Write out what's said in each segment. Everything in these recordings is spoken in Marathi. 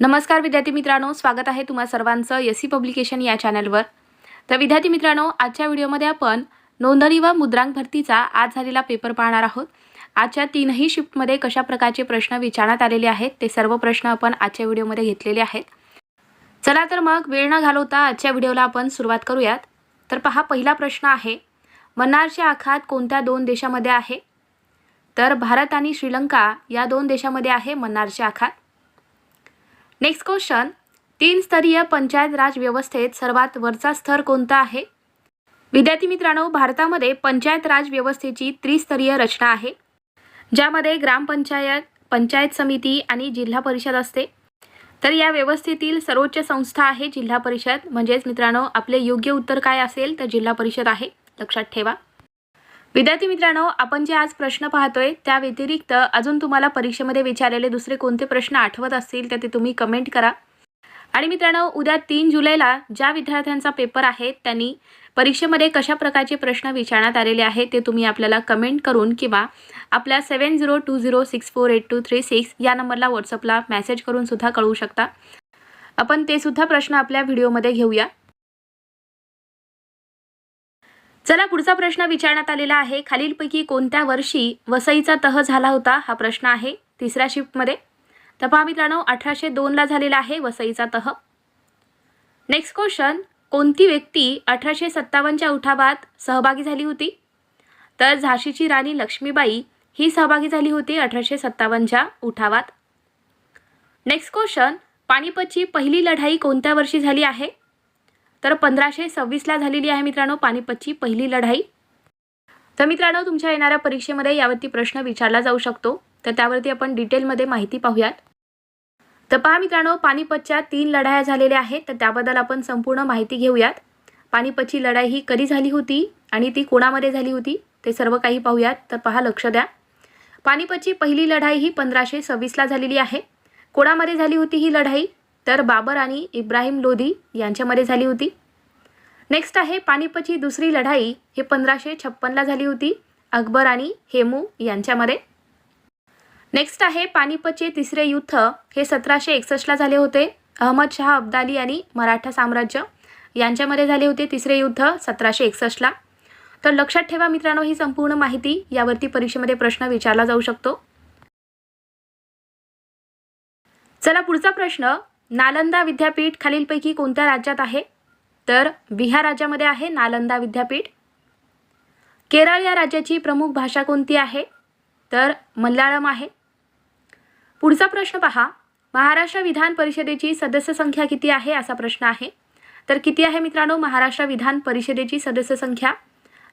नमस्कार विद्यार्थी मित्रांनो स्वागत आहे तुम्हा सर्वांचं एस सी पब्लिकेशन या चॅनलवर तर विद्यार्थी मित्रांनो आजच्या व्हिडिओमध्ये आपण नोंदणी व मुद्रांक भरतीचा आज झालेला पेपर पाहणार आहोत. आजच्या तीनही शिफ्टमध्ये कशा प्रकारचे प्रश्न विचारण्यात आलेले आहेत ते सर्व प्रश्न आपण आजच्या व्हिडिओमध्ये घेतलेले आहेत. चला तर मग वेळ न घालवता आजच्या व्हिडिओला आपण सुरुवात करूयात. तर पहा पहिला प्रश्न आहे मन्नारचे आखात कोणत्या दोन देशामध्ये आहे? तर भारत आणि श्रीलंका या दोन देशामध्ये आहे मन्नारचे आखात. नेक्स्ट क्वेश्चन तीन स्तरीय पंचायत राज व्यवस्थेत सर्वात वरचा स्तर कोणता आहे? विद्यार्थी मित्रांनो भारतामध्ये पंचायत राज व्यवस्थेची त्रिस्तरीय रचना आहे ज्यामध्ये ग्रामपंचायत पंचायत समिती आणि जिल्हा परिषद असते. तर या व्यवस्थेतील सर्वोच्च संस्था आहे जिल्हा परिषद. म्हणजेच मित्रांनो आपले योग्य उत्तर काय असेल तर जिल्हा परिषद आहे. लक्षात ठेवा. विद्यार्थी मित्रांनो आपण जे आज प्रश्न पाहतोय त्या व्यतिरिक्त अजून तुम्हाला परीक्षेमध्ये विचारलेले दुसरे कोणते प्रश्न आठवत असतील तर ते तुम्ही कमेंट करा. आणि मित्रांनो उद्या तीन जुलैला ज्या विद्यार्थ्यांचा पेपर आहे त्यांनी परीक्षेमध्ये कशा प्रकारचे प्रश्न विचारण्यात आलेले आहेत ते तुम्ही आपल्याला कमेंट करून किंवा आपल्या seven zero two zero six four eight two three six या नंबरला व्हॉट्सअपला मेसेज करून सुद्धा कळवू शकता. आपण ते सुद्धा प्रश्न आपल्या व्हिडिओमध्ये घेऊया. चला पुढचा प्रश्न विचारण्यात आलेला आहे. खालीलपैकी कोणत्या वर्षी वसईचा तह झाला होता? हा प्रश्न आहे तिसऱ्या शिफ्टमध्ये. तर पहा मित्रांनो अठराशे दोनला झालेला आहे वसईचा तह. नेक्स्ट क्वेश्चन कोणती व्यक्ती अठराशे सत्तावन्नच्या उठावात सहभागी झाली होती? तर झाशीची राणी लक्ष्मीबाई ही सहभागी झाली होती अठराशे सत्तावन्नच्या उठावात. नेक्स्ट क्वेश्चन पानिपतची पहिली लढाई कोणत्या वर्षी झाली आहे? तर पंधराशे सव्वीसला झालेली आहे मित्रांनो पानिपतची पहिली लढाई. तर मित्रांनो तुमच्या येणाऱ्या परीक्षेमध्ये यावरती प्रश्न विचारला जाऊ शकतो. तर त्यावरती आपण डिटेलमध्ये माहिती पाहूयात. तर पहा मित्रांनो पानिपतच्या तीन लढाया झालेल्या आहेत. तर त्याबद्दल आपण संपूर्ण माहिती घेऊयात. पानिपतची लढाई ही कधी झाली होती आणि ती कोणामध्ये झाली होती ते सर्व काही पाहूयात. तर पहा लक्ष द्या. पानिपतची पहिली लढाई ही पंधराशे सव्वीसला झालेली आहे. कोणामध्ये झाली होती ही लढाई? तर बाबर आणि इब्राहिम लोधी यांच्यामध्ये झाली होती. नेक्स्ट आहे पानिपतची दुसरी लढाई. हे पंधराशे छप्पनला झाली होती. अकबर आणि हेमू यांच्यामध्ये. नेक्स्ट आहे पानिपतचे तिसरे युद्ध. हे सतराशे एकसष्टला झाले होते. अहमद अब्दाली आणि मराठा साम्राज्य यांच्यामध्ये झाले होते तिसरे युद्ध सतराशे एकसष्टला. तर लक्षात ठेवा मित्रांनो ही संपूर्ण माहिती. यावरती परीक्षेमध्ये प्रश्न विचारला जाऊ शकतो. चला पुढचा प्रश्न. नालंदा विद्यापीठ खालीलपैकी कोणत्या राज्यात आहे? तर बिहार राज्यामध्ये आहे नालंदा विद्यापीठ. केरळ या राज्याची प्रमुख भाषा कोणती आहे? तर मल्याळम आहे. पुढचा प्रश्न पहा. महाराष्ट्र विधान परिषदेची सदस्य संख्या किती आहे असा प्रश्न आहे. तर किती आहे मित्रांनो? महाराष्ट्र विधान परिषदेची सदस्य संख्या.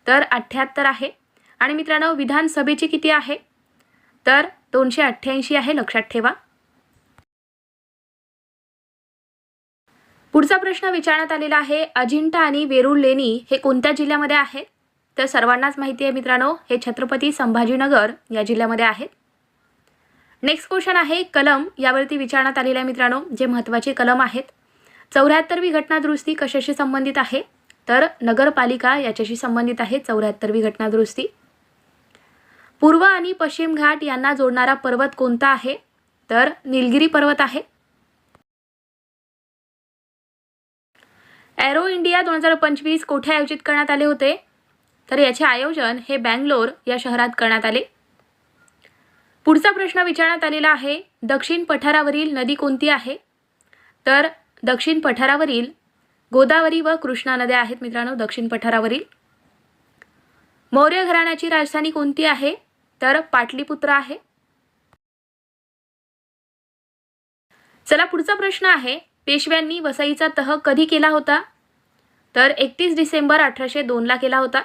तर अठ्ठ्याहत्तर आहे. आणि मित्रांनो विधानसभेची किती आहे? तर दोनशे अठ्ठ्याऐंशी आहे. लक्षात ठेवा. पुढचा प्रश्न विचारण्यात आलेला आहे. अजिंठा आणि वेरूळ लेणी हे कोणत्या जिल्ह्यामध्ये आहेत? तर सर्वांनाच माहिती आहे मित्रांनो हे छत्रपती संभाजीनगर या जिल्ह्यामध्ये आहेत. नेक्स्ट क्वेश्चन आहे कलम यावरती विचारण्यात आलेलं आहे मित्रांनो जे महत्त्वाचे कलम आहेत. चौऱ्याहत्तरवी घटनादुरुस्ती कशाशी संबंधित आहे? तर नगरपालिका याच्याशी संबंधित आहे चौऱ्याहत्तरवी घटनादुरुस्ती. पूर्व आणि पश्चिम घाट यांना जोडणारा पर्वत कोणता आहे? तर निलगिरी पर्वत आहे. एरो इंडिया दोन हजार पंचवीस कोठे आयोजित करण्यात आले होते? तर याचे आयोजन हे बँगलोर या शहरात करण्यात आले. पुढचा प्रश्न विचारण्यात आलेला आहे दक्षिण पठारावरील नदी कोणती आहे? तर दक्षिण पठारावरील गोदावरी व कृष्णा नद्या आहेत मित्रांनो दक्षिण पठारावरील. मौर्य घराण्याची राजधानी कोणती आहे? तर पाटलीपुत्र आहे. चला पुढचा प्रश्न आहे पेशव्यांनी वसईचा तह कधी केला होता? तर एकतीस डिसेंबर अठराशे दोनला केला होता.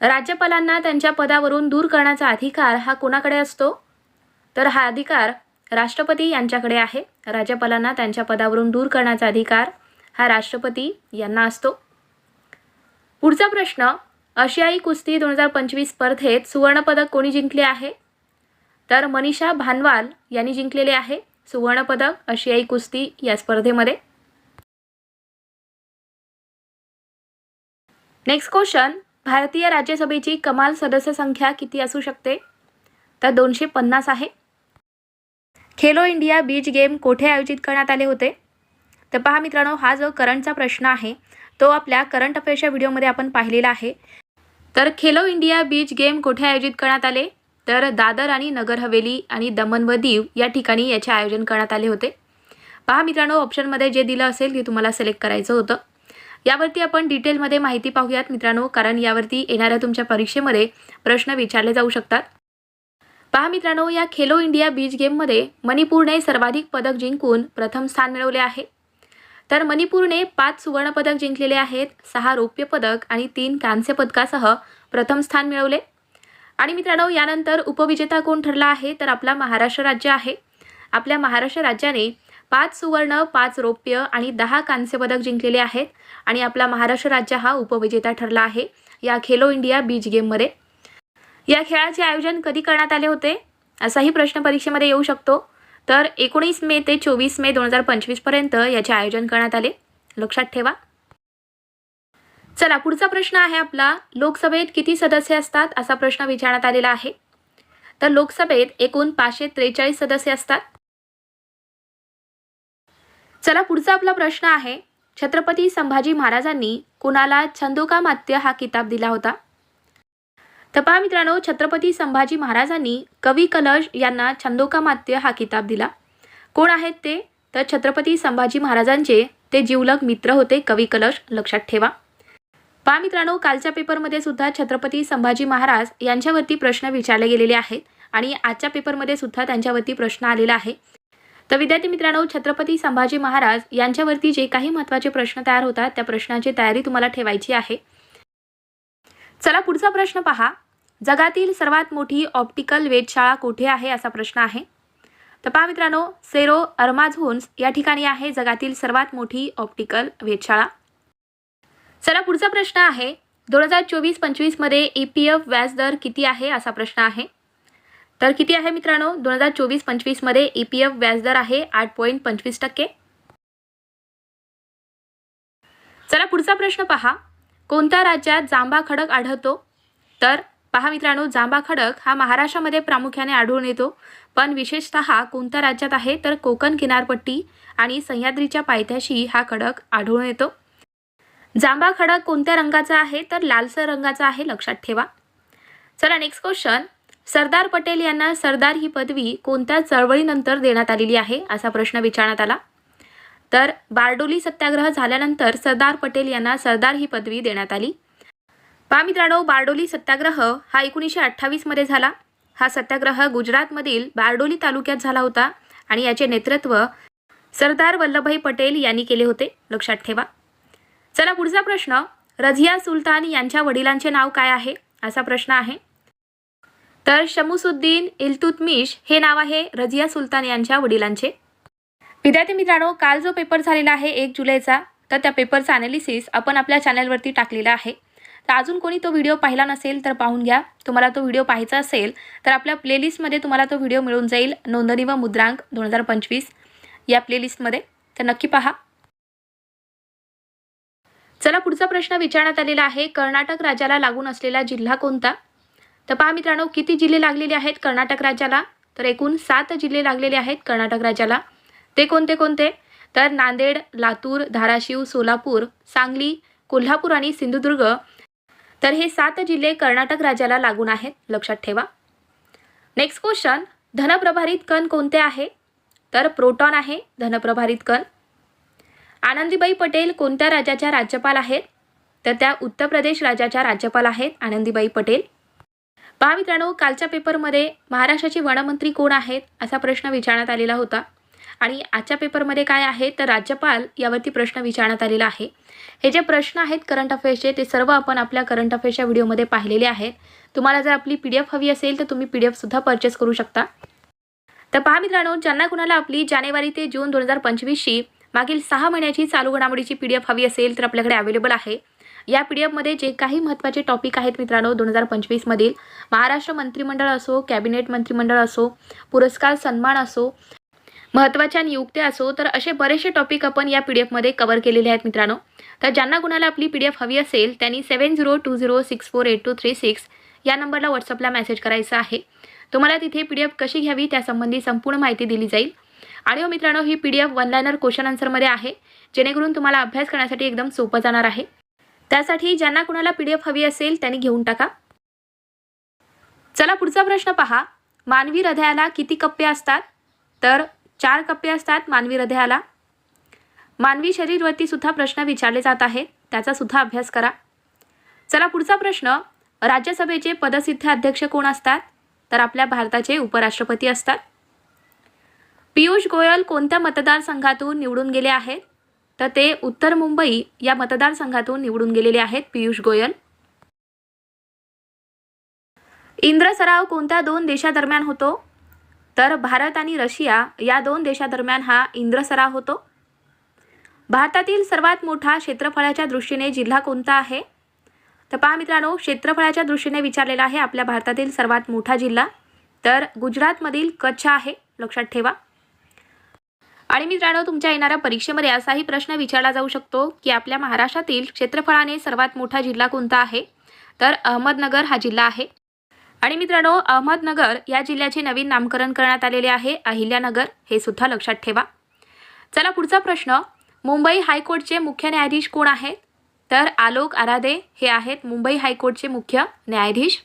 राज्यपालांना त्यांच्या पदावरून दूर करण्याचा अधिकार हा कोणाकडे असतो? तर हा अधिकार राष्ट्रपती यांच्याकडे आहे. राज्यपालांना त्यांच्या पदावरून दूर करण्याचा अधिकार हा राष्ट्रपती यांना असतो. पुढचा प्रश्न आशियाई कुस्ती दोन हजार पंचवीस स्पर्धेत सुवर्णपदक कोणी जिंकले आहे? तर मनीषा भानवाल यांनी जिंकलेले आहे सुवर्णपदक आशियाई कुस्ती या स्पर्धेमध्ये. नेक्स्ट क्वेश्चन भारतीय राज्यसभेची कमाल सदस्य संख्या किती असू शकते? तर दोनशे पन्नास आहे. खेलो इंडिया बीच गेम कोठे आयोजित करण्यात आले होते? तर पहा मित्रांनो हा जो करंटचा प्रश्न आहे तो आपल्या करंट अफेअर्सच्या व्हिडिओमध्ये आपण पाहिलेला आहे. तर खेलो इंडिया बीच गेम कोठे आयोजित करण्यात आले? तर दादर आणि नगर हवेली आणि दमन व दीव या ठिकाणी याचे आयोजन करण्यात आले होते. पहा मित्रांनो ऑप्शनमध्ये जे दिलं असेल ते तुम्हाला सिलेक्ट करायचं होतं. यावरती आपण डिटेलमध्ये माहिती पाहूयात मित्रांनो कारण यावरती येणाऱ्या तुमच्या परीक्षेमध्ये प्रश्न विचारले जाऊ शकतात. पहा मित्रांनो या खेलो इंडिया बीच गेममध्ये मणिपूरने सर्वाधिक पदक जिंकून प्रथम स्थान मिळवले आहे. तर मणिपूरने पाच सुवर्णपदक जिंकलेले आहेत सहा रौप्य पदक आणि तीन कांस्य पदकासह प्रथम स्थान मिळवले. आणि मित्रांनो यानंतर उपविजेता कोण ठरला आहे? तर आपला महाराष्ट्र राज्य आहे. आपल्या महाराष्ट्र राज्याने पाच सुवर्ण पाच रौप्य आणि दहा कांस्य पदक जिंकलेले आहेत. आणि आपला महाराष्ट्र राज्य हा उपविजेता ठरला आहे. या खेलो इंडिया बीच गेममध्ये. या खेळाचे आयोजन कधी करण्यात आले होते? असाही प्रश्न परीक्षेमध्ये येऊ शकतो. तर एकोणीस मे ते चोवीस मे दोन हजार पंचवीसपर्यंत याचे आयोजन करण्यात आले. लक्षात ठेवा. चला पुढचा प्रश्न आहे आपला. लोकसभेत किती सदस्य असतात असा प्रश्न विचारण्यात आलेला आहे. तर लोकसभेत एकूण पाचशे त्रेचाळीस सदस्य असतात. चला पुढचा आपला प्रश्न आहे. छत्रपती संभाजी महाराजांनी कुणाला छंदोकामात्य हा किताब दिला होता? तर पहा मित्रांनो छत्रपती संभाजी महाराजांनी कवी कलश यांना छंदोकामात्य हा किताब दिला. कोण आहेत ते? तर छत्रपती संभाजी महाराजांचे ते जिवलग मित्र होते कवी कलश लक्षात ठेवा. पहा मित्रांनो कालच्या पेपरमध्ये सुद्धा छत्रपती संभाजी महाराज यांच्यावरती प्रश्न विचारले गेलेले आहेत आणि आजच्या पेपरमध्ये सुद्धा त्यांच्यावरती प्रश्न आलेला आहे. तर विद्यार्थी मित्रांनो छत्रपती संभाजी महाराज यांच्यावरती जे काही महत्त्वाचे प्रश्न तयार होतात त्या प्रश्नाची तयारी तुम्हाला ठेवायची आहे. चला पुढचा प्रश्न पहा. जगातील सर्वात मोठी ऑप्टिकल वेधशाळा कुठे आहे असा प्रश्न आहे. तर पहा मित्रांनो सेरो अर्माझोन्स या ठिकाणी आहे जगातील सर्वात मोठी ऑप्टिकल वेधशाळा. चला पुढचा प्रश्न आहे. दोन हजार चोवीस पंचवीसमध्ये ई पी एफ व्याजदर किती आहे असा प्रश्न आहे. तर किती आहे मित्रांनो? दोन हजार चोवीस पंचवीसमध्ये ई पी एफ व्याजदर आहे आठ पॉईंट पंचवीस टक्के. चला पुढचा प्रश्न पहा. कोणत्या राज्यात जांभा खडक आढळतो? तर पहा मित्रांनो जांभा खडक हा महाराष्ट्रामध्ये प्रामुख्याने आढळून येतो. पण विशेषतः कोणत्या राज्यात आहे? तर कोकण किनारपट्टी आणि सह्याद्रीच्या पायथ्याशी हा खडक आढळून येतो. जांभा खडक कोणत्या रंगाचा आहे? तर लालसर रंगाचा आहे लक्षात ठेवा. चला नेक्स्ट क्वेश्चन सरदार पटेल यांना सरदार ही पदवी कोणत्या चळवळीनंतर देण्यात आलेली आहे असा प्रश्न विचारण्यात आला. तर बारडोली सत्याग्रह झाल्यानंतर सरदार पटेल यांना सरदार ही पदवी देण्यात आली. पहा मित्रांनो बारडोली सत्याग्रह हा एकोणीसशे अठ्ठावीसमध्ये झाला. हा सत्याग्रह गुजरातमधील बारडोली तालुक्यात झाला होता आणि याचे नेतृत्व सरदार वल्लभभाई पटेल यांनी केले होते. लक्षात ठेवा. चला पुढचा प्रश्न रझिया सुलतान यांच्या वडिलांचे नाव काय आहे? असा प्रश्न आहे. तर शमुसुद्दीन इल्तुतमिश हे नाव आहे रजिया सुलतान यांच्या वडिलांचे. विद्यार्थी मित्रांनो काल जो पेपर झालेला आहे एक जुलैचा तर त्या पेपरचा अनालिसिस आपण आपल्या चॅनलवरती टाकलेला आहे. तर अजून कोणी तो व्हिडिओ पाहिला नसेल तर पाहून घ्या. तुम्हाला तो व्हिडिओ पाहायचा असेल तर आपल्या प्लेलिस्टमध्ये तुम्हाला तो व्हिडिओ मिळून जाईल नोंदणी व मुद्रांक दोन हजार पंचवीस. या प्लेलिस्टमध्ये तर नक्की पहा. चला पुढचा प्रश्न विचारण्यात आलेला आहे. कर्नाटक राज्याला लागून असलेला जिल्हा कोणता? तर पहा मित्रांनो किती जिल्हे लागलेले आहेत कर्नाटक राज्याला? तर एकूण सात जिल्हे लागलेले आहेत कर्नाटक राज्याला. ते कोणते कोणते? तर नांदेड लातूर धाराशिव सोलापूर सांगली कोल्हापूर आणि सिंधुदुर्ग. तर हे सात जिल्हे कर्नाटक राज्याला लागून आहेत. लक्षात ठेवा. नेक्स्ट क्वेश्चन धनप्रभारित कण कोणते आहे? तर प्रोटॉन आहे धनप्रभारित कण. आनंदीबाई पटेल कोणत्या राज्याच्या राज्यपाल आहेत? तर त्या उत्तर प्रदेश राज्याच्या राज्यपाल आहेत आनंदीबाई पटेल. पहा मित्रांनो कालच्या पेपरमध्ये महाराष्ट्राचे वनमंत्री कोण आहेत असा प्रश्न विचारण्यात आलेला होता. आणि आजच्या पेपरमध्ये काय आहे? तर राज्यपाल यावरती प्रश्न विचारण्यात आलेला आहे. हे जे प्रश्न आहेत करंट अफेअर्सचे ते सर्व आपण आपल्या करंट अफेअर्सच्या व्हिडिओमध्ये पाहिलेले आहेत. तुम्हाला जर आपली पी डी एफ हवी असेल तर तुम्ही पी डी एफसुद्धा परचेस करू शकता. तर पहा मित्रांनो ज्यांना कुणाला आपली जानेवारी ते जून दोन हजार पंचवीसची मागील सहा महिन्याची चालू घडामोडीची पी डी एफ हवी असेल तर आपल्याकडे अवेलेबल आहे. या पी डी एफमध्ये जे काही महत्त्वाचे टॉपिक आहेत मित्रांनो दोन हजार पंचवीसमधील महाराष्ट्र मंत्रिमंडळ असो कॅबिनेट मंत्रिमंडळ असो पुरस्कार सन्मान असो महत्त्वाच्या नियुक्त्या असो तर असे बरेचसे टॉपिक आपण या पी डी एफमध्ये कवर केलेले आहेत मित्रांनो. तर ज्यांना कुणाला आपली पी डी एफ हवी असेल त्यांनी seven zero two zero six four eight two three six या नंबरला व्हॉट्सअपला मेसेज करायचा आहे. तुम्हाला तिथे पी डी एफ कशी घ्यावी त्यासंबंधी संपूर्ण माहिती दिली जाईल. आणि हो मित्रांनो ही P D F one liner question आन्सरमध्ये आहे जेणेकरून तुम्हाला अभ्यास करण्यासाठी एकदम सोपं जाणार आहे. त्यासाठी ज्यांना कुणाला पी डी एफ हवी असेल त्यांनी घेऊन टाका. चला पुढचा प्रश्न पहा. मानवी हृदयाला किती कप्पे असतात? तर चार कप्पे असतात मानवी हृदयाला. मानवी शरीरवरती सुद्धा प्रश्न विचारले जात आहेत त्याचा सुद्धा अभ्यास करा. चला पुढचा प्रश्न. राज्यसभेचे पदसिद्ध अध्यक्ष कोण असतात? तर आपल्या भारताचे उपराष्ट्रपती असतात. पियुष गोयल कोणत्या मतदारसंघातून निवडून गेले आहेत? तर ते उत्तर मुंबई या मतदारसंघातून निवडून गेलेले आहेत पियुष गोयल. इंद्र सराव कोणत्या दोन देशादरम्यान होतो? तर भारत आणि रशिया या दोन देशादरम्यान हा इंद्र सराव होतो. भारतातील सर्वात मोठा क्षेत्रफळाच्या दृष्टीने जिल्हा कोणता आहे? तर पहा मित्रांनो क्षेत्रफळाच्या दृष्टीने विचारलेला आहे आपल्या भारतातील सर्वात मोठा जिल्हा. तर गुजरातमधील कच्छ आहे लक्षात ठेवा. आणि मित्रांनो तुमच्या येणाऱ्या परीक्षेमध्ये असाही प्रश्न विचारला जाऊ शकतो की आपल्या महाराष्ट्रातील क्षेत्रफळाने सर्वात मोठा जिल्हा कोणता आहे? तर अहमदनगर हा जिल्हा आहे. आणि मित्रांनो अहमदनगर या जिल्ह्याचे नवीन नामकरण करण्यात आलेले आहे अहिल्यानगर. हे सुद्धा लक्षात ठेवा. चला पुढचा प्रश्न. मुंबई हायकोर्टचे मुख्य न्यायाधीश कोण आहेत तर आलोक आराधे हे आहेत मुंबई हायकोर्टचे मुख्य न्यायाधीश.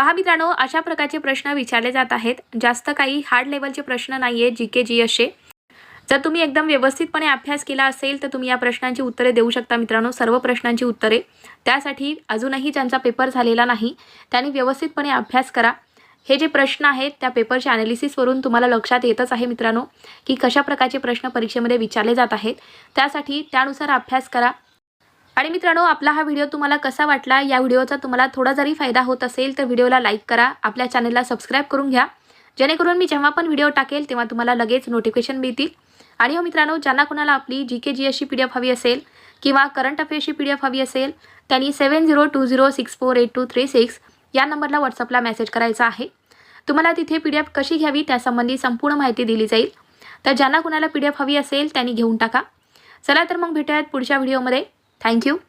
पहा मित्रांनो अशा प्रकारचे प्रश्न विचारले जात आहेत. जास्त काही हार्ड लेवलचे प्रश्न नाही आहे जी के जी असे जर तुम्ही एकदम व्यवस्थितपणे अभ्यास केला असेल तर तुम्ही या प्रश्नांची उत्तरे देऊ शकता मित्रांनो सर्व प्रश्नांची उत्तरे. त्यासाठी अजूनही ज्यांचा पेपर झालेला नाही त्यांनी व्यवस्थितपणे अभ्यास करा. हे जे प्रश्न आहेत त्या पेपरच्या ॲनालिसिसवरून तुम्हाला लक्षात येतच आहे मित्रांनो की कशा प्रकारचे प्रश्न परीक्षेमध्ये विचारले जात आहेत. त्यासाठी त्यानुसार अभ्यास करा. आणि मित्रांनो आपला हा व्हिडिओ तुम्हाला कसा वाटला या व्हिडिओचा तुम्हाला थोडा जरी फायदा होत असेल तर व्हिडिओला लाईक करा आपल्या चॅनलला सबस्क्राईब करून घ्या. जेणेकरून मी जेव्हा पण व्हिडिओ टाकेल तेव्हा तुम्हाला लगेच नोटिफिकेशन मिळतील. आणि हो मित्रांनो ज्यांना कोणाला आपली जी के जी एसची पी डी एफ हवी असेल किंवा करंट अफेअर्सची पी डी एफ हवी असेल त्यांनी seven zero two zero six four eight two three six या नंबरला व्हॉट्सअपला मेसेज करायचा आहे. तुम्हाला तिथे पी डी एफ कशी घ्यावी त्यासंबंधी संपूर्ण माहिती दिली जाईल. तर ज्यांना कुणाला पी डी एफ हवी असेल त्यांनी घेऊन टाका. चला तर मग भेटूयात पुढच्या व्हिडिओमध्ये. Thank you.